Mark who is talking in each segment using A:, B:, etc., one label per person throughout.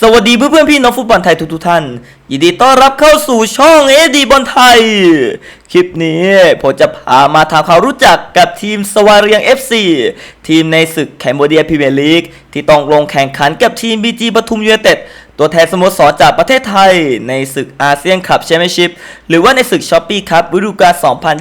A: สวัสดีเพื่อนเพื่อนพี่น้องฟุตบอลไทยทุกๆท่าน ยินดีต้อนรับเข้าสู่ช่องเอดีบอลไทย คลิปนี้ผมจะพามาทำความรู้จักกับทีมสวาเรียง FC ทีมในศึกแคนเบเดียพรีเมียร์ลีกที่ต้องลงแข่งขันกับทีมบีจีปทุมยูเนเต็ด ตัวแทนสโมสรจากประเทศไทย ในศึกอาเซียนคัพแชมเปี้ยนชิพหรือว่าในศึกช้อปปี้คัพฤดูกาล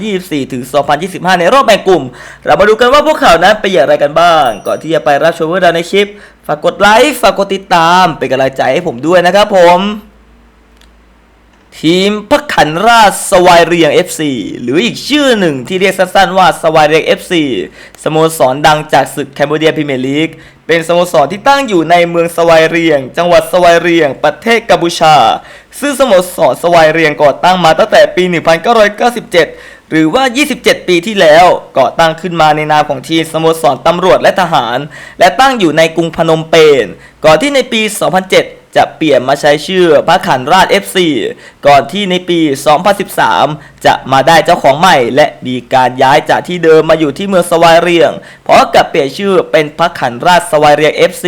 A: 2024 ถึง 2025 ในรอบแบ่งกลุ่ม เรามาดูกันว่าพวกเขานั้นไปอย่างไรกันบ้าง ก่อนที่จะไปรับชมเรื่องราวในคลิป ฝากกดไลค์ ฝากกดติดตาม เป็นกำลังใจให้ผมด้วยนะครับผม ทีมพัก ขันราชสวายเรียง FC หรืออีกชื่อหนึ่งที่เรียกสั้นๆว่าสวายเรียง FC สโมสรดังจากศึกแคนเบเดียพรีเมียร์ลีกเป็นสโมสรที่ตั้งอยู่ในเมืองสวายเรียง จังหวัดสวายเรียง ประเทศกัมพูชา ซึ่งสโมสรสวายเรียงก่อตั้งมาตั้งแต่ปี 1997 หรือว่า 27 ปีที่แล้วก่อตั้งขึ้นมาในนามของทีมสโมสรตำรวจและทหาร และตั้งอยู่ในกรุงพนมเปญก่อนที่ในปี 2007 จะเปลี่ยนมาใช้ชื่อพระขันราช FC ก่อนที่ในปี 2013 จะมาได้เจ้าของใหม่ และมีการย้ายจากที่เดิมมาอยู่ที่เมืองสวายเรียงเพราะกับเปลี่ยนชื่อเป็นพระขันราชสวายเรียง FC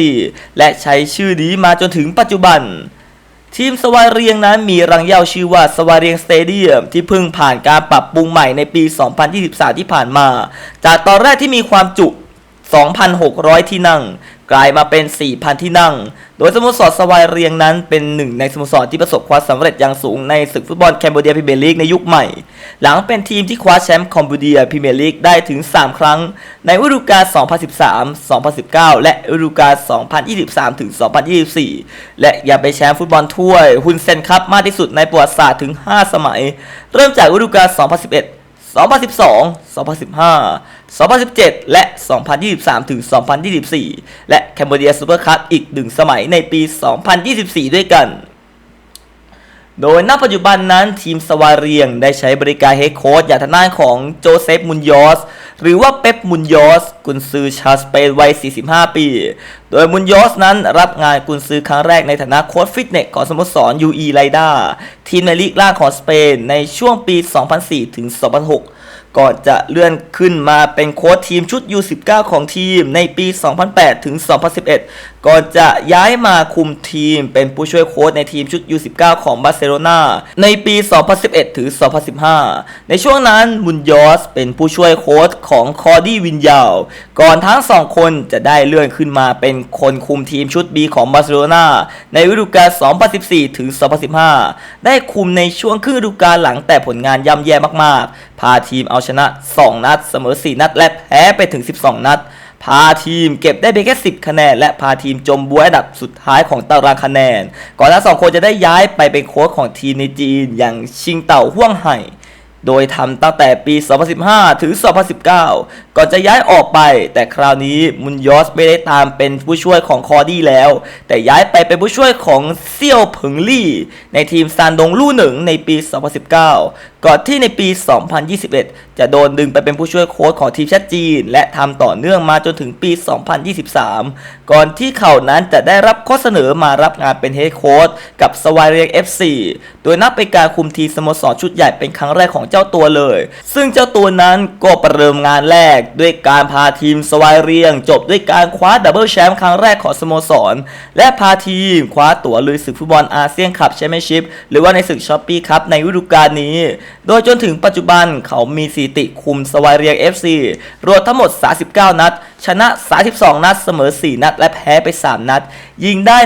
A: และใช้ชื่อนี้มาจนถึงปัจจุบันทีมสวายเรียงนั้นมีรังเย้าชื่อว่าสวายเรียงสเตเดียมที่เพิ่งผ่านการปรับปรุงใหม่ในปี 2023 ที่ผ่านมา จากตอนแรกที่มีความจุ 2,600 ที่นั่ง กลายมาเป็น 4,000 ที่นั่ง โดยสโมสรสวายเรียงนั้นเป็นหนึ่งในสโมสรที่ประสบความสำเร็จอย่างสูงในศึกฟุตบอลแคนเบเดียพรีเมียร์ลีกในยุคใหม่ หลังเป็นทีมที่คว้าแชมป์คอมบูเดียพรีเมียร์ลีกได้ถึง 3 ครั้ง ในฤดูกาล 2013 2019 และฤดูกาล 2023 ถึง 2024 และยังเป็นแชมป์ฟุตบอลถ้วยฮุนเซนคัพมากที่สุดในประวัติศาสตร์ถึง 5 สมัย เริ่มจากฤดูกาล 2011 2012 2015 2017 และ 2023 ถึง 2024 และแคนเบเดียซูเปอร์คัพอีกหนึ่งสมัยในปี 2024 ด้วยกัน โดยณปัจจุบันนั้นทีมสวาเรียงได้ใช้บริการเฮดโค้ชอย่างทางด้านของโจเซฟมุนยอส หรือว่าเป๊ปมุนยอส กุนซือชาวสเปนวัย 45 ปี โดยมุนยอสนั้นรับงานกุนซือครั้งแรกในฐานะโค้ชฟิตเนสของสโมสร UE ไลดาทีมในลีกล่างของสเปนในช่วงปี 2004 ถึง 2006 ก่อนจะเลื่อนขึ้นมาเป็นโค้ชทีมชุด U19 ของทีมในปี 2008 ถึง 2011 ก่อนจะย้ายมาคุมทีมเป็นผู้ช่วยโค้ชในทีมชุด U19 ของบาร์เซโลนาในปี 2011 ถึง 2015 ในช่วงนั้นมุนยอสเป็นผู้ช่วยโค้ชของคอร์ดี้วินยาวก่อนทั้งสองคนจะได้เลื่อนขึ้นมาเป็นคนคุมทีมชุด B ของบาร์เซโลนาในฤดูกาล 2014 ถึง 2015 ได้คุมในช่วงครึ่งฤดูกาลหลังแต่ผลงานย่ำแย่มากๆ พาทีมเอาชนะ 2 นัด เสมอ 4 นัด และแพ้ไปถึง 12 นัด พาทีมเก็บได้เพียงแค่ 10 คะแนน และพาทีมจมบวยอันดับสุดท้ายของตารางคะแนน ก่อนทั้งสองคนจะได้ย้ายไปเป็นโค้ชของทีมในจีน อย่างชิงเต่าห่วงไห่โดยทำตั้งแต่ปี 2015 ถึง 2019 ก่อนจะย้ายออกไป แต่คราวนี้มุนยอสไม่ได้ตามเป็นผู้ช่วยของคอร์ดี้แล้ว แต่ย้ายไปเป็นผู้ช่วยของเซี่ยวเผิงลี่ ในทีมซานดงลู่หนึ่งในปี 2019 ก่อนที่ในปี 2021 จะโดนดึงไปเป็นผู้ช่วยโค้ชของทีมชาติจีน และทำต่อเนื่องมาจนถึงปี 2023 ก่อนที่เขานั้นจะได้รับข้อเสนอมารับงานเป็นเฮดโค้ชกับสวายเรียง FC โดยนับเป็นการคุมทีมสโมสรชุดใหญ่เป็นครั้งแรกของเจ้าตัวเลย ซึ่งเจ้าตัวนั้นก็ประเดิมงานแรก ด้วยการพาทีมสวายเรียง จบด้วยการคว้าดับเบิลแชมป์ครั้งแรกของสโมสร และพาทีมคว้าตั๋วลุยศึกฟุตบอลอาเซียนคัพแชมเปี้ยนชิพหรือว่าในศึกช้อปปี้คัพในฤดูกาลนี้โดยจนถึงปัจจุบันเขามีสถิติคุมสวายเรียง FC รวมทั้งหมด 39 นัด ชนะ 32 นัด เสมอ 4 นัด และแพ้ไป 3 นัด ยิงได้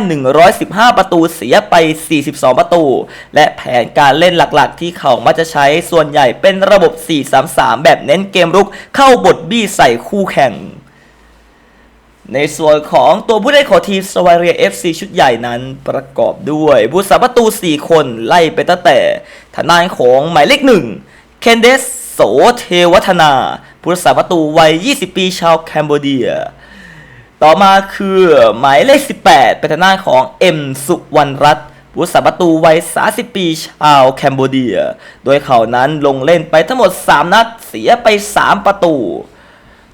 A: 115 ประตูเสียไป 42 ประตู และแผนการเล่นหลักๆ ที่เขามักจะใช้ส่วนใหญ่เป็นระบบ 4-3-3 แบบเน้นเกมรุกเข้าบทบี้ใส่คู่แข่ง ในส่วนของตัวผู้เล่นของทีมสวาเรีย FC ชุดใหญ่นั้นประกอบด้วยผู้สาประตู 4 คนไล่ไปตั้งแต่ทนายของหมายเลขหนึ่งเคนเดสโสเทวัฒนาผู้รักษาประตูวัย 20 ปีชาวแคนเบเดีย ต่อมาคือหมายเลข 18 เป็นทางด้านของเอ็มสุวรรณรัตน์ผู้รักษาประตูวัย 30 ปีชาวแคนเบเดีย โดยเขานั้นลงเล่นไปทั้งหมด 3 นัดเสียไป 3 ประตู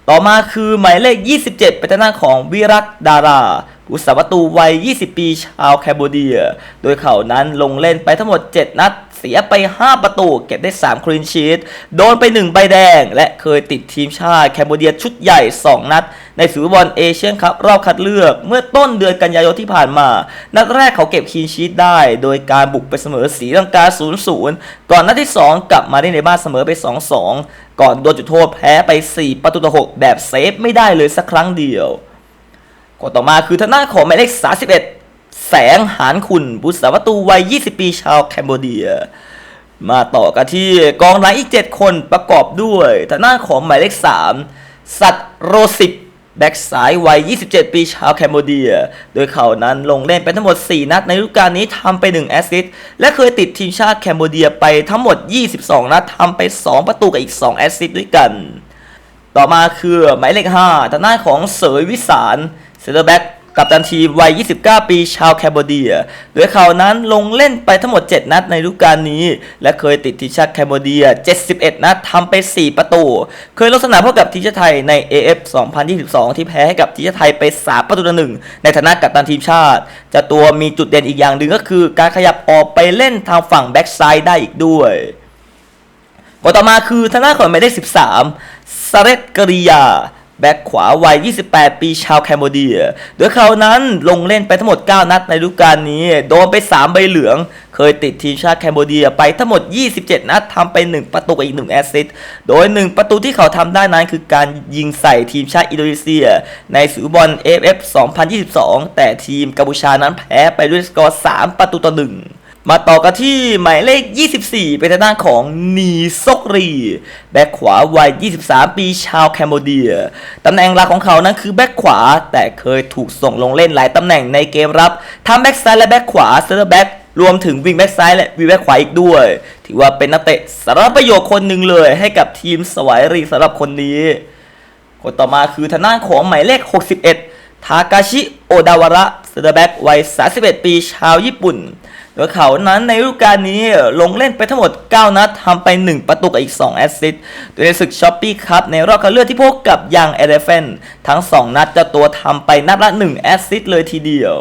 A: ต่อมาคือหมายเลข 27 เป็นทางด้านของวิรักดาราผู้สาประตูวัย 20 ปีชาวแคมโบเดีย โดยเขานั้นลงเล่นไปทั้งหมด 7 นัด เสียไป 5 ประตู เก็บได้ 3 คลีนชีตโดนไป 1 ใบแดง และเคยติดทีมชาติแคนเบเดียชุดใหญ่ 2 นัด ในสือบอลเอเชียนคัพรอบคัดเลือก เมื่อต้นเดือนกันยายนที่ผ่านมา นัดแรกเขาเก็บคลีนชีตได้ โดยการบุกไปเสมอสีลังกา 0-0 ก่อนนัดที่ 2 กลับมาได้ในบ้านเสมอไป 2-2 ก่อนโดนจุดโทษแพ้ไป 4 ประตูต่อ 6 แบบเซฟไม่ได้เลยสักครั้งเดียวคนต่อมาคือทางด้านของหมายเลข31 แสงหานคุณบุษาวตูวัย 20 ปีชาวแคนเบเดีย มาต่อกันที่กองหลังอีก 7 คนประกอบด้วยทางด้านของหมายเลข 3 สัตว์โรสิกแบ็กซ้ายวัย 27 ปีชาวแคนเบเดีย โดยเขานั้นลงเล่นไปทั้งหมด 4 นัดในฤดูกาลนี้ทำไป 1 แอสซิสต์ และเคยติดทีมชาติแคนเบเดียไปทั้งหมด 22 นัดทำไป 2 ประตูกับอีก 2 แอสซิสต์ด้วยกัน ต่อมาคือหมายเลข 5 ทางด้านของเสยวิสารเซนเตอร์แบ็ก กับตันทีมวัย 29 ปีชาวแคนเบเดีย โดยเขานั้นลงเล่นไปทั้งหมด 7 นัดในฤดูกาลนี้ และเคยติดทีมชาติแคนเบเดีย 71 นัดทำไป 4 ประตู เคยลงสนามพบกับทีมชาติไทยใน AF 2022 ที่แพ้ให้กับทีมชาติไทยไป 3 ประตูต่อหนึ่งในฐานะกัปตันทีมชาติจะตัวมีจุดเด่นอีกอย่างหนึ่งก็คือ การขยับออกไปเล่นทางฝั่งแบ็กซ้ายได้อีกด้วยคนต่อมาคือทางด้านของหมายเลข13ซาเรตกริยา แบ็คขวาวัย 28 ปีชาวแคนเบเดีย โดยเขานั้นลงเล่นไปทั้งหมด 9 นัดในฤดูกาลนี้ โดนไป 3 ใบเหลือง เคยติดทีมชาติแคนเบเดียไปทั้งหมด 27 นัดทำไป 1 ประตูกับอีก 1 แอสซิสต์ โดย 1 ประตูที่เขาทำได้นั้นคือการยิงใส่ทีมชาติอินโดนีเซีย ในสือบอล AFF 2022 แต่ทีมกัมพูชานั้นแพ้ไปด้วยสกอร์ 3 ประตูต่อ 1 มาต่อกันที่หมายเลข 24 เป็นทางด้านของนีซกรี แบ็คขวาวัย 23 ปีชาวแคนเบเดีย ตำแหน่งหลักของเขานั้นคือแบ็คขวา แต่เคยถูกส่งลงเล่นหลายตำแหน่งในเกมรับ ทั้งแบ็คซ้ายและแบ็คขวาเซนเตอร์แบ็ครวมถึงวิงแบ็คซ้ายและวิงแบ็คขวาอีกด้วย ถือว่าเป็นนักเตะสารประโยชน์คนหนึ่งเลย ให้กับทีมสวายรีสำหรับคนนี้ คนต่อมาคือทางด้านของหมายเลข 61 ทากาชิ โอดาวาระเซนเตอร์แบ็กวัย 31 ปีชาวญี่ปุ่น โดยเขานั้นในฤดูกาลนี้ลงเล่นไปทั้งหมด 9 นัดทำไป 1 ประตูกับอีก 2 แอสซิสต์โดยในศึกช้อปปี้คัพในรอบคัดเลือกที่พบกับยังเอเลเฟนทั้ง 2 นัดเจ้าตัวทำไปนัดละ 1 แอสซิสต์เลยทีเดียว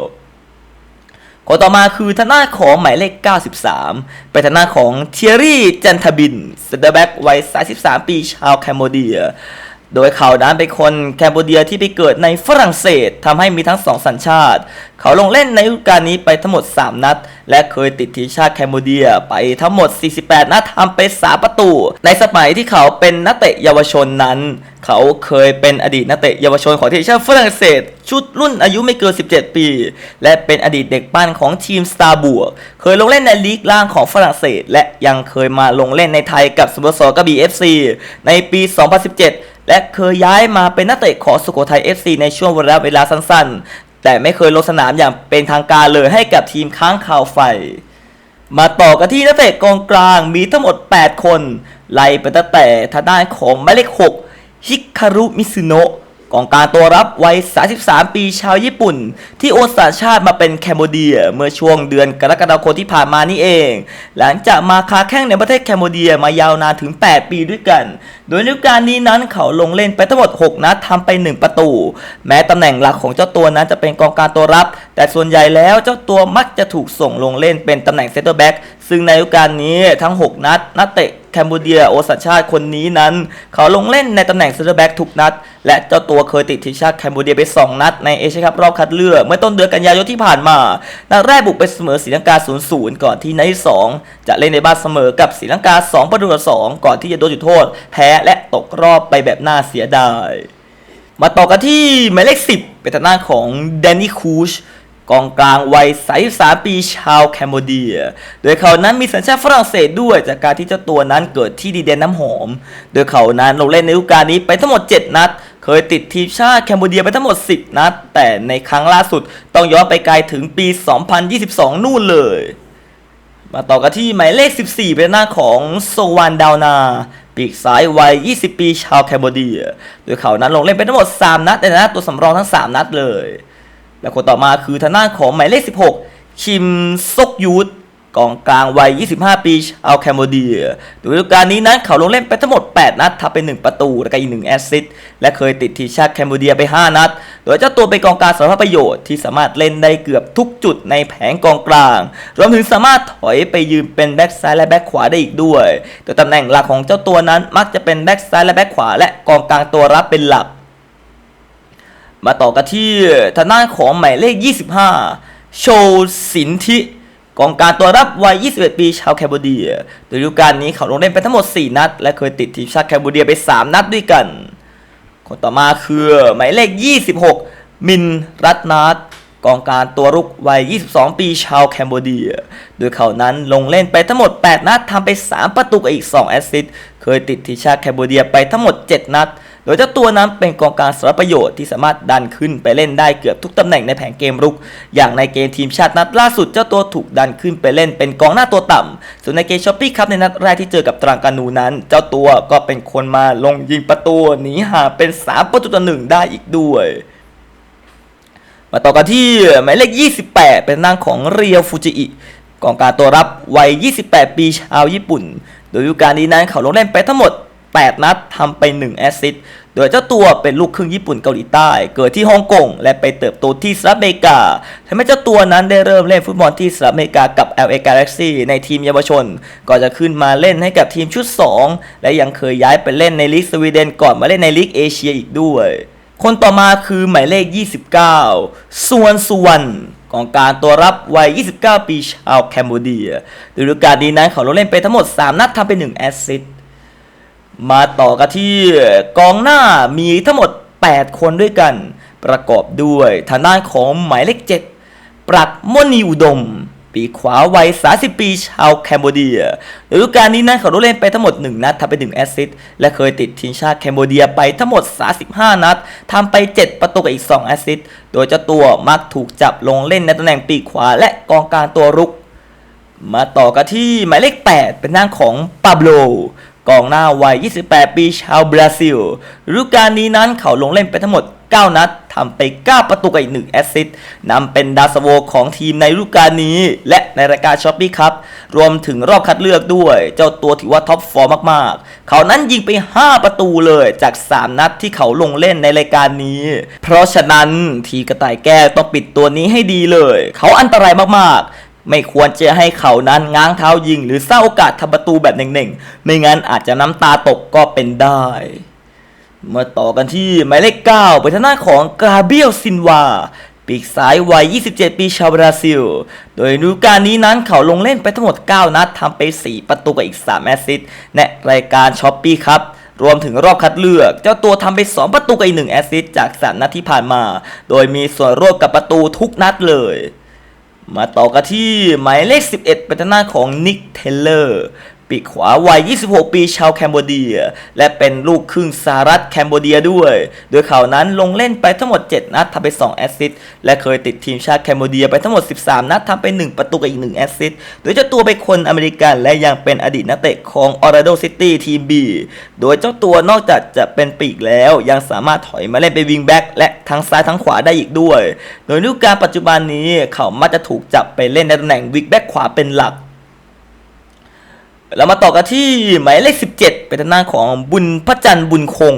A: คนต่อมาคือทางด้านของหมายเลข 93 เป็นทางด้านของเทียรี่จันทบินเซนเตอร์แบ็กวัย 33 ปีชาวแคนเบเดีย โดยเขานั้นเป็นคนแคนเบเดียที่ไปเกิดในฝรั่งเศสทำให้มีทั้งสองสัญชาติ เขาลงเล่นในฤดูกาลนี้ไปทั้งหมด 3 นัด และเคยติดทีมชาติแคนเบเดียไปทั้งหมด 48 นัดทำไป3ประตู ในสมัยที่เขาเป็นนักเตะเยาวชนนั้น เขาเคยเป็นอดีตนักเตะเยาวชนของทีมชาติฝรั่งเศส ชุดรุ่นอายุไม่เกิน 17 ปี และเป็นอดีตเด็กปั้นของทีมสตาร์บัวเคยลงเล่นในลีกล่างของฝรั่งเศส และยังเคยมาลงเล่นในไทยกับสโมสรกระบี่ FC ในปี 2017 และเคยย้ายมาเป็นนักเตะของสุโขทัย FC ในช่วงเวลาเวลาสั้นๆ แต่ไม่เคยลงสนามอย่างเป็นทางการเลยให้กับทีมค้างข่าวไฟ มาต่อกันที่นักเตะกองกลางมีทั้งหมด 8 คน ไล่ไปตั้งแต่ทางด้านของหมายเลข6ฮิคารุมิซุโนะ กองกลางตัวรับวัย 33 ปีชาวญี่ปุ่น ที่โอนสัญชาติมาเป็นแคนเบเดีย เมื่อช่วงเดือนกรกฎาคมที่ผ่านมานี่เอง หลังจากมาค้าแข้งในประเทศแคนเบเดียมายาวนานถึง 8 ปีด้วยกัน โดยฤดูกาลนี้นั้นเขาลงเล่นไปทั้งหมด 6 นัดทำไป 1 ประตู แม้ตำแหน่งหลักของเจ้าตัวนั้นจะเป็นกองกลางตัวรับ แต่ส่วนใหญ่แล้วเจ้าตัวมักจะถูกส่งลงเล่นเป็นตำแหน่งเซนเตอร์แบ็กซึ่งในฤดูกาลนี้ทั้ง 6 นัดนักเตะ แคนเบเดียโอสัญชาติคนนี้นั้น เขาลงเล่นในตำแหน่งเซนเตอร์แบ็กทุกนัด และเจ้าตัวเคยติดทีมชาติแคนเบเดียไป 2 นัดในเอเชียคัพรอบคัดเลือก เมื่อต้นเดือนกันยายนที่ผ่านมา นัดแรกบุกไปเสมอศรีลังกา 0-0 ก่อนที่นัดที่ 2 จะเล่นในบ้านเสมอกับศรีลังกา 2 ประตูต่อ 2 ก่อนที่จะโดนจุดโทษ แพ้และตกรอบไปแบบน่าเสียดาย มาต่อกันที่หมายเลข 10 เป็นทางด้านของแดนนี่คูช กองกลางวัย33ปีชาวแคนเบเดีย โดยเขานั้นมีสัญชาติฝรั่งเศสด้วยจากการที่เจ้าตัวนั้นเกิดที่ดีเดนน้ำหอม โดยเขานั้นลงเล่นในฤดูกาลนี้ไปทั้งหมด 7 นัด เคยติดทีมชาติแคนเบเดียไปทั้งหมด 10 นัด แต่ในครั้งล่าสุดต้องย้อนไปไกลถึงปี 2022 นู่นเลย มาต่อกันที่หมายเลข 14 เป็นหน้าของโซวานดาวนาปีกซ้ายวัย 20 ปีชาวแคนเบเดีย โดยเขานั้นลงเล่นไปทั้งหมด 3 นัดในฐานะตัวสำรองทั้ง 3 นัดเลย และคนต่อมาคือทางด้านของหมายเลข 16 คิมซกยูดกองกลางวัย 25 ปีชาวแคนเบเดียโดยฤดูกาลนี้นั้นเขาลงเล่นไปทั้งหมด 8 นัดทำไป1ประตู และก็อีก 1 แอสซิสต์ และเคยติดทีมชาติแคนเบเดียไป 5 นัด โดยเจ้าตัวเป็นกองกลางสารพัดประโยชน์ที่สามารถเล่นได้เกือบทุกจุดในแผงกองกลาง รวมถึงสามารถถอยไปยืนเป็นแบ็กซ้ายและแบ็กขวาได้อีกด้วย โดยตำแหน่งหลักของเจ้าตัวนั้นมักจะเป็นแบ็กซ้ายและแบ็กขวาและกองกลางตัวรับเป็นหลัก มาต่อกันที่ทางด้านของหมายเลข 25 โชสินทิกองการตัวรับวัย 21 ปีชาวแคมโบเดียโดยฤดูกาลนี้เขาลงเล่นไปทั้งหมด 4 นัด และเคยติดทีมชาติแคมโบเดียไป 3 นัดด้วยกัน คนต่อมาคือหมายเลข 26 มินรัตนาตกองการตัวรุกวัย 22 ปีชาวแคนเบเดีย โดยเขานั้นลงเล่นไปทั้งหมด 8 นัดทำไป 3 ประตูกับอีก 2 แอสซิสต์ เคยติดทีมชาติแคนเบเดียไปทั้งหมด 7 นัด โดยเจ้าตัวนั้นเป็นกองกลารสารประโยชน์ที่สามารถดันขึ้นไปเล่นได้เกือบทุกตำแหน่งในแผงเกมรุก อย่างในเกมทีมชาตินัดล่าสุดเจ้าตัวถูกดันขึ้นไปเล่นเป็นกองหน้าตัวต่ำส่วนในเกมช้อปปี้ครับในนัดแรกที่เจอกับตรังกานูนั้น เจ้าตัวก็เป็นคนมาลงยิงประตูหนีห่างเป็น3ประตูต่อหนึ่งได้อีกด้วยมาต่อกันที่หมายเลข 28 เป็นนางของเรียวฟูจิอิกองการตัวรับวัย 28 ปีชาวญี่ปุ่น โดยฤดูกาลนี้นั้นเขาลงเล่นไปทั้งหมด 8 นัดทำไป 1 แอสซิสต์โดยเจ้าตัวเป็นลูกครึ่งญี่ปุ่นเกาหลีใต้ เกิดที่ฮ่องกงและไปเติบโตที่สหรัฐอเมริกาทำให้เจ้าตัวนั้นได้เริ่มเล่นฟุตบอลที่สหรัฐอเมริกากับ LA Galaxy ในทีมเยาวชน ก่อนจะขึ้นมาเล่นให้กับทีมชุด 2 และยังเคยย้ายไปเล่นในลีกสวีเดนก่อนมาเล่นในลีกเอเชียอีกด้วยคนต่อมาคือหมายเลข 29 ส่วนสุวรรณกองการตัวรับวัย 29 ปีชาวแคมโบเดียโดยฤดูกาลนี้นั้นเขาลงเล่นไปทั้งหมด 3 นัดทำไป 1 แอสซิสต์ มาต่อกันที่กองหน้ามีทั้งหมด 8 คนด้วยกัน ประกอบด้วยทางด้านของหมายเลข 7 ปรักมณีอุดม ปีขวาวัย 30 ปีชาวแคนเบเดียฤดูกาลนี้นั้นเขาลงเล่นไปทั้งหมด 1 นัดทำไป 1 แอสซิสต์และเคยติดทีมชาติแคนเบเดียไปทั้งหมด 35 นัดทำไป 7 ประตูกับอีก 2 แอสซิสต์โดยเจ้าตัวมักถูกจับลงเล่นในตำแหน่งปีขวาและกองกลางตัวรุกมาต่อกันที่หมายเลข 8 เป็นหน้าของปาโบล กองหน้าวัย 28 ปีชาวบราซิลฤดูกาลนี้นั้นเขาลงเล่นไปทั้งหมด 9 นัดทำไป 9 ประตูกับอีก 1 แอสซิสต์นำเป็นดาวสโวของทีมในฤดูกาลนี้ และในรายการช้อปปี้ครับ รวมถึงรอบคัดเลือกด้วย เจ้าตัวถือว่าท็อปฟอร์มมาก ๆ เขานั้นยิงไป 5 ประตูเลยจาก 3 นัดที่เขาลงเล่นในรายการนี้ เพราะฉะนั้นทีกระต่ายแก้วต้องปิดตัวนี้ให้ดีเลย เขาอันตรายมาก ๆ ไม่ควรจะให้เขานั้นง้างเท้ายิง หรือสร้างโอกาสทำประตูแบบเน่งๆ ไม่งั้นอาจจะน้ำตาตกก็เป็นได้มาต่อกันที่หมายเลข9เป็นทางด้านของกราเบียลซินวาปีกซ้ายวัย 27 ปีชาวบราซิล โดยฤดูกาลนี้นั้นเขาลงเล่นไปทั้งหมด 9 นัดทำไป 4 ประตูกับอีก 3 แอสซิสต์ในรายการช้อปปี้ครับ รวมถึงรอบคัดเลือก เจ้าตัวทำไป 2 ประตูกับอีก 1 แอสซิสต์จาก 3 นัดที่ผ่านมา โดยมีส่วนร่วมกับประตูทุกนัดเลย มาต่อกันที่หมายเลข 11 เป็นทางด้านของนิกเทเลอร์ ปีกขวาวัย 26 ปีชาวแคนเบเดีย และเป็นลูกครึ่งสหรัฐแคนเบเดียด้วย โดยเขานั้นลงเล่นไปทั้งหมด 7 นัดทำไป 2 แอสซิสต์ และเคยติดทีมชาติแคนเบเดียไปทั้งหมด 13 นัดทำไป 1 ประตูกับอีก 1 แอสซิสต์ โดยเจ้าตัวเป็นคนอเมริกัน และยังเป็นอดีตนักเตะของออร์ a โดซิตี้ทีม B โดยเจ้าตัวนอกจากจะเป็นปีกแล้ว ยังสามารถถอยมาเล่นเป็นวิงแบ็กและทั้งซ้ายทั้งขวาได้อีกด้วย โดยฤดูกาลปัจจุบันนี้เขามักจะถูกจับไปเล่นในตำแหน่งวิงแบ็กขวาเป็นหลัก เรามาต่อกันที่หมายเลข 17 เป็นทางด้านของบุญพระจันทร์บุญคง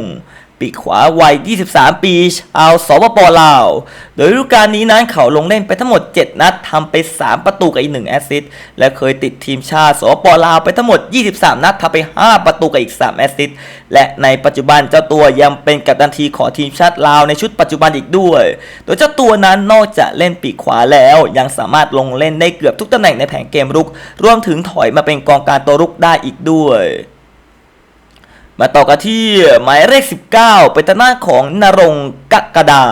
A: ปีกขวาวัย 23 ปีชาวสปปลาว โดยฤดูกาลนี้นั้นเขาลงเล่นไปทั้งหมด 7 นัดทำไป 3 ประตูกับอีก 1 แอสซิสต์และเคยติดทีมชาติสปปลาวไปทั้งหมด 23 นัดทำไป 5 ประตูกับอีก 3 แอสซิสต์และในปัจจุบันเจ้าตัวยังเป็นกัปตันทีมของทีมชาติลาวในชุดปัจจุบันอีกด้วย โดยเจ้าตัวนั้นนอกจากเล่นปีกขวาแล้วยังสามารถลงเล่นได้เกือบทุกตำแหน่งในแผงเกมรุก รวมถึงถอยมาเป็นกองกลารตัวรุกได้อีกด้วย มาต่อกันที่หมายเลข 19 เป็นทางด้าของนรงกักดา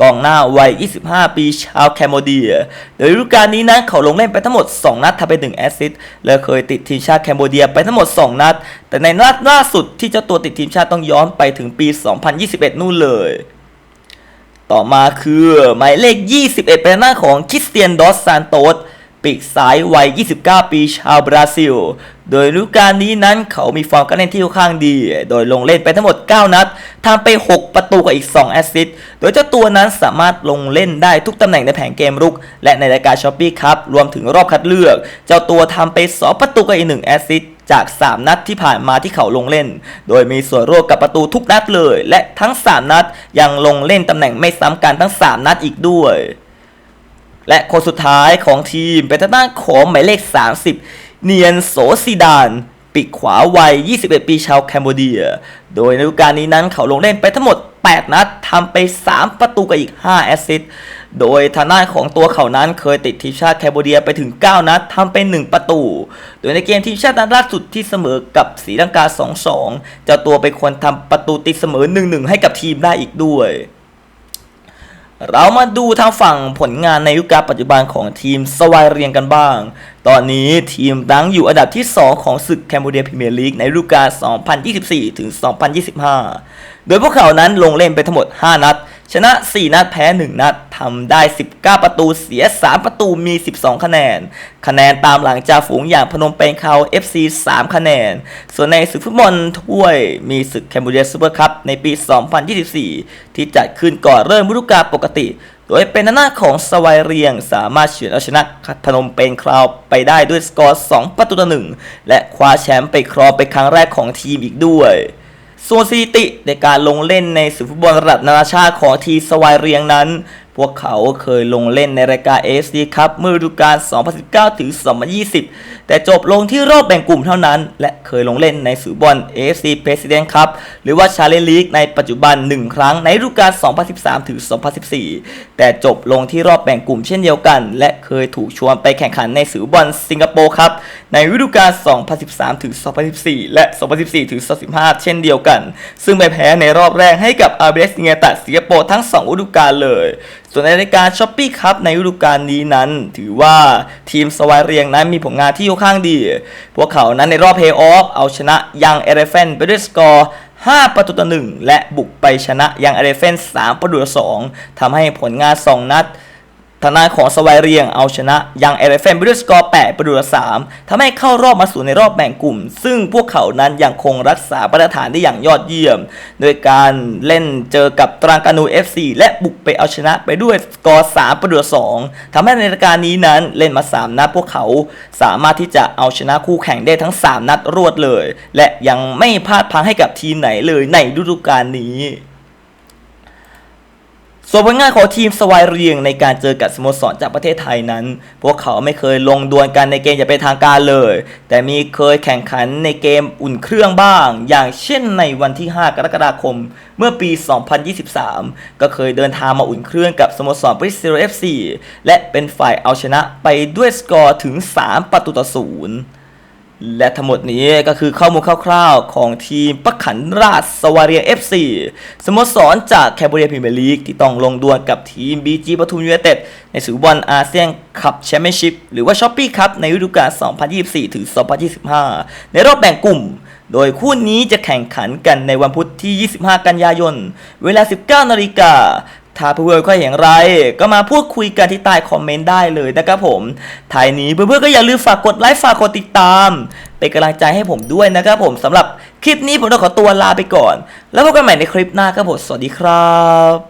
A: กองหน้าวัย 25 ปีชาวแคมโบเดีย โดยฤดูกาลนี้นั้นเขาลงเล่นไปทั้งหมด 2 นัดทำไป1แอสซิสต์ และเคยติดทีมชาติแคมโบเดียไปทั้งหมด 2 นัด แต่ในนัดล่าสุดที่เจ้าตัวติดทีมชาติต้องย้อนไปถึงปี 2021 นู่นเลย ต่อมาคือหมายเลข 21 เป็นหน้าของคริสเตียนดอสซานโตส ปีกซ้ายวัย 29 ปีชาวบราซิล โดยฤดูกาลนี้นั้นเขามีฟอร์มการเล่นที่ค่อนข้างดี โดยลงเล่นไปทั้งหมด 9 นัดทำไป 6 ประตูกับอีก 2 แอสซิสต์ โดยเจ้าตัวนั้นสามารถลงเล่นได้ทุกตำแหน่งในแผงเกมรุก และในรายการช้อปปี้ครับรวมถึงรอบคัดเลือก เจ้าตัวทำไป 2 ประตูกับอีก 1 แอสซิสต์จาก 3 นัดที่ผ่านมาที่เขาลงเล่น โดยมีส่วนร่วมกับประตูทุกนัดเลย และทั้ง 3 นัดยังลงเล่นตำแหน่งไม่ซ้ำกันทั้ง 3 นัดอีกด้วย และคนสุดท้ายของทีมเป็นทางด้านของหมายเลข 30 เนียนโสซิดาน ปีกขวาวัย 21 ปีชาวแคนเบเดีย โดยในฤดูกาลนี้นั้นเขาลงเล่นไปทั้งหมด 8 นัดทำไป 3 ประตูกับอีก 5 แอสซิสต์โดยทางด้านของตัวเขานั้นเคยติดทีมชาติแคนเบเดียไปถึง 9 นัดทำไป 1 ประตู โดยในเกมทีมชาตินัดล่าสุดที่เสมอกับศรีลังกา 2-2 เจ้าตัวเป็นคนทำประตูตีเสมอ 1-1 ให้กับทีมได้อีกด้วย เรามาดูทางฝั่งผลงานในยุคการปัจจุบันของทีมสวายเรียงกันบ้าง ตอนนี้ทีมตั้งอยู่อันดับที่ 2 ของศึกแคนเบเดียพรีเมียร์ลีกในฤดูกาล 2024 ถึง 2025 โดยพวกเขานั้นลงเล่นไปทั้งหมด 5 นัด ชนะ 4 นัดแพ้ 1 นัดทำได้ 19 ประตูเสีย 3 ประตูมี 12 คะแนน คะแนนตามหลังจากฝูงอย่างพนมเปญเขา FC 3 คะแนน ส่วนในศึกฟุตบอลถ้วยมีศึกแคนเบเดียซูเปอร์คัพในปี 2024 ที่จัดขึ้นก่อนเริ่มฤดูกาลปกติ โดยเป็นหน้าของสวายเรียงสามารถเฉือนเอาชนะพนมเปญคราวไปได้ด้วยสกอร์ 2 ประตูต่อหนึ่งและคว้าแชมป์ไปครองเป็นครั้งแรกของทีมอีกด้วย ส่วนสถิติในการลงเล่นในศึกฟุตบอลระดับนานาชาติของทีสวายเรียงนั้น พวกเขาเคยลงเล่นในรายการ AFC ครับเมื่อฤดูกาล 2019 ถึง 2020 แต่จบลงที่รอบแบ่งกลุ่มเท่านั้น และเคยลงเล่นในศึกบอล AFC President Cup หรือว่า Challenge League ในปัจจุบัน 1 ครั้งในฤดูกาล 2013 ถึง 2014 แต่จบลงที่รอบแบ่งกลุ่มเช่นเดียวกัน และเคยถูกชวนไปแข่งขันในศึกบอลสิงคโปร์ครับในฤดูกาล 2013 ถึง 2014 และ 2014 ถึง 2015 เช่นเดียวกัน ซึ่งไปแพ้ในรอบแรกให้กับ RBS เงตะสิงคโปร์ทั้ง2ฤดูกาลเลย ส่วนในรายการช้อปปี้ครับในฤดูกาลนี้นั้น ถือว่าทีมสวายเรียงนั้นมีผลงานที่ค่อนข้างดี พวกเขานั้นในรอบเพย์ออฟเอาชนะยังเอเรเฟนไปด้วยสกอร์5 ประตูต่อหนึ่งและบุกไปชนะยังเอเรเฟน3 ประตูต่อสองทำให้ผลงาน 2 นัด ทางด้านของสวายเรียงเอาชนะยังเอเรเฟนไปด้วยสกอร์ 8 ประตูต่อ3ทำให้เข้ารอบมาสู่ในรอบแบ่งกลุ่ม ซึ่งพวกเขานั้นยังคงรักษามาตรฐานได้อย่างยอดเยี่ยม โดยการเล่นเจอกับตรังกานู FC และบุกไปเอาชนะไปด้วยสกอร์ 3 ประตูต่อ2ทำให้ในรายการนี้นั้นเล่นมา 3 นัดพวกเขาสามารถที่จะเอาชนะคู่แข่งได้ทั้ง 3 นัดรวดเลย และยังไม่พลาดพังให้กับทีมไหนเลยในฤดูกาลนี้ ส่วนผลงานของทีมสวายเรียงในการเจอกับสโมสรจากประเทศไทยนั้น พวกเขาไม่เคยลงดวลกันในเกมอย่างเป็นทางการเลย แต่มีเคยแข่งขันในเกมอุ่นเครื่องบ้าง อย่างเช่นในวันที่ 5 กรกฎาคม เมื่อปี 2023 ก็เคยเดินทางมาอุ่นเครื่องกับสโมสรบริสเซลเอฟซีและเป็นฝ่ายเอาชนะไปด้วยสกอร์ถึง 3 ประตูต่อศูนย์ และทั้งหมดนี้ก็คือข้อมูลคร่าวๆ ของทีมปักขันราชสวาเรีย FC สโมสรจากแคมเบเรียพรีเมียร์ลีกที่ต้องลงดวลกับทีม BG ปทุมยูไนเต็ดในศึกบอลอาเซียนคัพแชมเปี้ยนชิพหรือว่าช้อปปี้คัพในฤดูกาล 2024 ถึง 2025 ในรอบแบ่งกลุ่ม โดยคู่นี้จะแข่งขันกันในวันพุธที่ 25 กันยายน เวลา 19 นาฬิกา ถ้าเพื่อนๆก็อย่างไรก็มาพูดคุยกันที่ใต้คอมเมนต์ได้เลยนะครับผมท้ายนี้เพื่อนๆก็อย่าลืมฝากกดไลค์ฝากกดติดตาม เป็นกำลังใจให้ผมด้วยนะครับผมสำหรับคลิปนี้ผมต้องขอตัวลาไปก่อน แล้วพบกันใหม่ในคลิปหน้าครับผมสวัสดีครับ